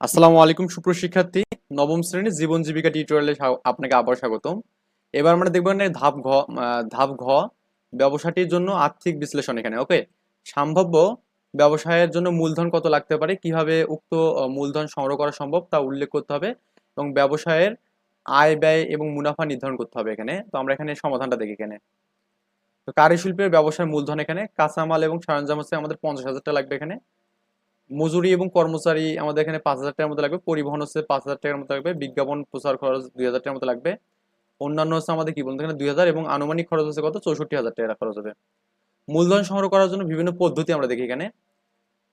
আসসালামু আলাইকুম সুপ্রশিক্ষার্থী নবম শ্রেণির জীবন জীবিকা টিউটোরিয়ালে আপনাকে আবার স্বাগতম। এবার আমরা দেখব এখানে ধাপ ঘ ধাপ ঘ, ব্যবসাটির জন্য আর্থিক বিশ্লেষণ এখানে ওকে সম্ভাব্য ব্যবসায়ের জন্য মূলধন কত লাগতে পারে, কীভাবে উক্ত মূলধন সংগ্রহ করা সম্ভব তা উল্লেখ করতে হবে এবং ব্যবসায়ের আয় ব্যয় এবং মুনাফা নির্ধারণ করতে হবে এখানে। তো আমরা এখানে সমাধানটা দেখি এখানে। তো কারুশিল্পের ব্যবসার মূলধন এখানে, কাঁচামাল এবং সরঞ্জাম হচ্ছে আমাদের পঞ্চাশ হাজারটা লাগবে এখানে। মজুরি এবং কর্মচারী আমাদের এখানে পাঁচ হাজার টাকার মতো লাগবে, পরিবহন হচ্ছে পাঁচ হাজার টাকার মতো লাগবে, বিজ্ঞাপন, প্রচার খরচ দুই হাজার টাকার মতো লাগবে। অন্যান্য হচ্ছে আমাদের কি বলতে এখানে দুই হাজার এবং আনুমানিক খরচ হচ্ছে কত? চৌষট্টি হাজার টাকা খরচ হবে। মূলধন সংগ্রহ করার জন্য বিভিন্ন পদ্ধতি আমরা দেখি এখানে।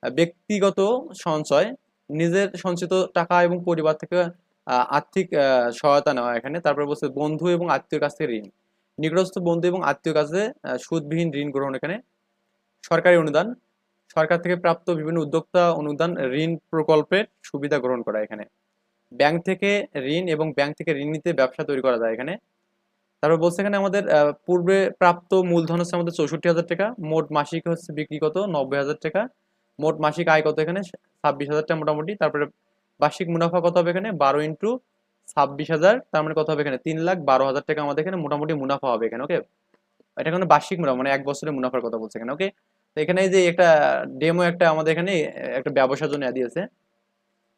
ব্যক্তিগত সঞ্চয়, নিজের সঞ্চিত টাকা এবং পরিবার থেকে আর্থিক সহায়তা নেওয়া এখানে। তারপরে বলছে বন্ধু এবং আত্মীয় কাছ থেকে ঋণ। নিকটস্থ বন্ধু এবং আত্মীয় কাছে সুদবিহীন ঋণ গ্রহণ এখানে। সরকারি অনুদান সরকার থেকে প্রাপ্ত বিভিন্ন উদ্যোক্তা অনুদান ঋণ প্রকল্পের সুবিধা গ্রহণ করা এখানে। ব্যাংক থেকে ঋণ এবং ব্যাংক থেকে ঋণ নিতে ব্যবসা তৈরি করা যায় এখানে। তারপর বলছে এখানে আমাদের পূর্বে প্রাপ্ত মূলধন হচ্ছে আমাদের চৌষট্টি হাজার টাকা, মোট মাসিক হচ্ছে বিক্রি কত? নব্বই হাজার টাকা। মোট মাসিক আয় কত এখানে? ছাব্বিশ হাজার টাকা মোটামুটি। তারপরে বার্ষিক মুনাফা কত হবে এখানে? বারো ইন্টু ছাব্বিশ হাজার। তার মানে কত হবে এখানে? তিন লাখ বারো হাজার টাকা আমাদের এখানে মোটামুটি মুনাফা হবে এখানে ওকে এটা কোনো বার্ষিক মুনাফা মানে এক বছরের মুনাফার কথা বলছে এখানে ওকে এখানে যে একটা ডেমো একটা আমাদের এখানে, একটা ব্যবসার জন্য দিয়েছে।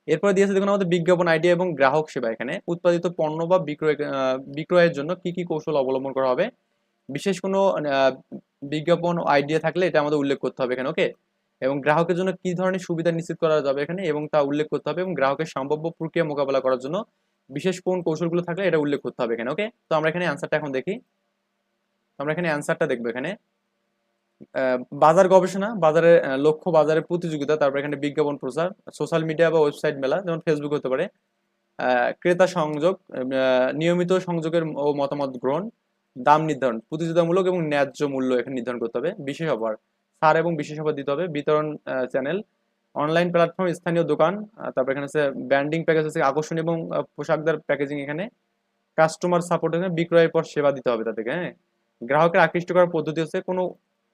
এরপরে দিয়েছে দেখুন আমাদের বিজ্ঞাপন আইডিয়া এবং গ্রাহক সেবা। এখানে উৎপাদিত পণ্য বা বিক্রয় বিক্রয়ের জন্য কি কি কৌশল অবলম্বন করা হবে? বিশেষ কোনো বিজ্ঞাপন আইডিয়া থাকলে এটা আমাদের উল্লেখ করতে হবে এখানে ওকে এবং গ্রাহকের জন্য কি ধরনের সুবিধা নিশ্চিত করা যাবে এখানে এবং তা উল্লেখ করতে হবে এবং গ্রাহকের সম্ভাব্য প্রক্রিয়া মোকাবেলা করার জন্য বিশেষ কোন কৌশলগুলো থাকলে এটা উল্লেখ করতে হবে এখানে ওকে তো আমরা এখানে অ্যান্সারটা এখন দেখি। আমরা এখানে অ্যান্সারটা দেখব এখানে। বাজার গবেষণা বাজারের আহ, লক্ষ্য বাজারের প্রতিযোগিতা তারপর এখানে বিজ্ঞাপন প্রচার সোশ্যাল মিডিয়া বা ওয়েবসাইট মেলা যেমন ফেসবুক হতে পারে ক্রেতা সংযোগ নিয়মিত সংযোগের ও মতামত গ্রহণ দাম নির্ধারণ প্রতিযোগিতামূলক এবং ন্যায্য মূল্য এখানে নির্ধারণ করতে হবে বিশেষ অফার ছাড় এবং বিশেষ অফার দিতে হবে বিতরণ চ্যানেল অনলাইন প্ল্যাটফর্ম স্থানীয় দোকান তারপর এখানে হচ্ছে ব্র্যান্ডিং প্যাকেজ আছে আকর্ষণ এবং পোশাকদার প্যাকেজিং এখানে কাস্টমার সাপোর্ট এখানে বিক্রয়ের পর সেবা দিতে হবে তাদেরকে হ্যাঁ গ্রাহকের আকৃষ্ট করার পদ্ধতি হচ্ছে কোনো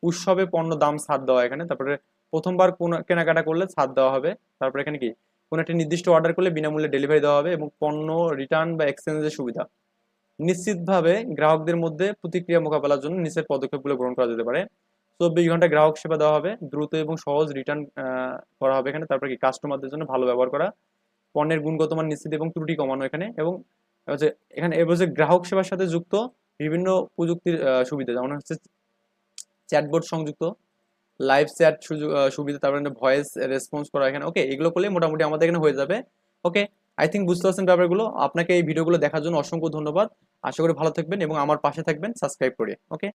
উৎসবে পণ্য দাম ছাড় দেওয়া এখানে। তারপরে প্রথমবার কোনো কেনাকাটা করলে ছাড় দেওয়া হবে। তারপরে এখানে কি? কোনো একটা নির্দিষ্ট অর্ডার করলে বিনামূল্যে ডেলিভারি দেওয়া হবে এবং পণ্য রিটার্ন বা এক্সচেঞ্জের সুবিধা। নিশ্চিতভাবে গ্রাহকদের মধ্যে প্রতিক্রিয়া মোকাবেলার জন্য নিচের পদক্ষেপগুলো গ্রহণ করা যেতে পারে। চব্বিশ ঘণ্টা গ্রাহক সেবা দেওয়া হবে, দ্রুত এবং সহজ রিটার্ন করা হবে এখানে। তারপরে কি? কাস্টমারদের জন্য ভালো ব্যবহার করা, পণ্যের গুণগত মান নিশ্চিত এবং ত্রুটি কমানো এখানে এবং হচ্ছে এখানে এবার হচ্ছে গ্রাহক সেবার সাথে যুক্ত বিভিন্ন প্রযুক্তির সুবিধা যেমন হচ্ছে চ্যাটবোর্ড সংযুক্ত লাইভ চ্যাট সুবিধা, তারপরে ভয়েস রেসপন্স করা এখানে। ওকে এগুলো করলে মোটামুটি আমাদের এখানে হয়ে যাবে। ওকে আই থিঙ্ক বুঝতে পারছেন ব্যাপারগুলো। আপনাকে এই ভিডিওগুলো দেখার জন্য অসংখ্য ধন্যবাদ। আশা করি ভালো থাকবেন এবং আমার পাশে থাকবেন। সাবস্ক্রাইব করে। ওকে